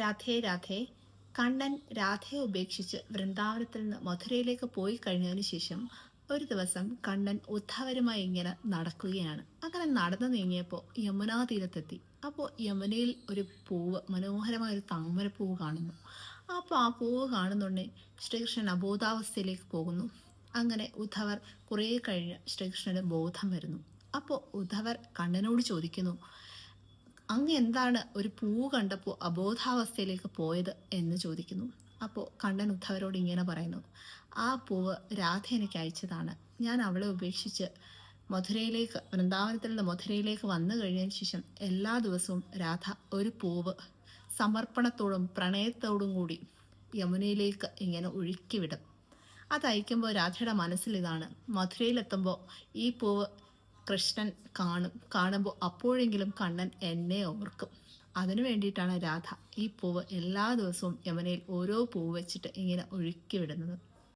രാധേ രാധേ. കണ്ണൻ രാധയെ ഉപേക്ഷിച്ച് വൃന്ദാവനത്തിൽ നിന്ന് മധുരയിലേക്ക് പോയി കഴിഞ്ഞതിന് ശേഷം ഒരു ദിവസം കണ്ണൻ ഉദ്ധവരുമായി ഇങ്ങനെ നടക്കുകയാണ്. അങ്ങനെ നടന്നു നീങ്ങിയപ്പോൾ യമുനാ തീരത്തെത്തി. അപ്പോൾ യമുനയിൽ ഒരു പൂവ് മനോഹരമായ ഒരു താമരപ്പൂവ് കാണുന്നു. അപ്പോൾ ആ പൂവ് കാണുന്നുണ്ടെങ്കിൽ ശ്രീകൃഷ്ണൻ അബോധാവസ്ഥയിലേക്ക് പോകുന്നു. അങ്ങനെ ഉദ്ധവർ കുറേ കഴിഞ്ഞ് ശ്രീകൃഷ്ണന് ബോധം വരുന്നു. അപ്പോൾ ഉദ്ധവർ കണ്ണനോട് ചോദിക്കുന്നു അങ്ങ് എന്താണ് ഒരു പൂ കണ്ടപ്പോൾ അബോധാവസ്ഥയിലേക്ക് പോയത് എന്ന് ചോദിക്കുന്നു. അപ്പോൾ കണ്ണൻ ഉദ്ധവരോട് ഇങ്ങനെ പറയുന്നു ആ പൂവ് രാധ എനിക്ക് അയച്ചതാണ്. ഞാൻ അവളെ ഉപേക്ഷിച്ച് മധുരയിലേക്ക് വൃന്ദാവനത്തിൽ നിന്ന് മധുരയിലേക്ക് വന്നു കഴിഞ്ഞതിന് ശേഷം എല്ലാ ദിവസവും രാധ ഒരു പൂവ് സമർപ്പണത്തോടും പ്രണയത്തോടും കൂടി യമുനയിലേക്ക് ഇങ്ങനെ ഒഴുക്കിവിടും അതയക്കുമ്പോൾ രാധയുടെ മനസ്സിൽ ഇതാണ്. മധുരയിലെത്തുമ്പോൾ ഈ പൂവ് കൃഷ്ണൻ കാണും കാണുമ്പോൾ അപ്പോഴെങ്കിലും കണ്ണൻ എന്നെ ഓർക്കും. അതിനു വേണ്ടിയിട്ടാണ് രാധ ഈ പൂവ് എല്ലാ ദിവസവും യമനയിൽ ഓരോ പൂവ് വെച്ചിട്ട് ഇങ്ങനെ ഒഴുക്കി വിടുന്നത്.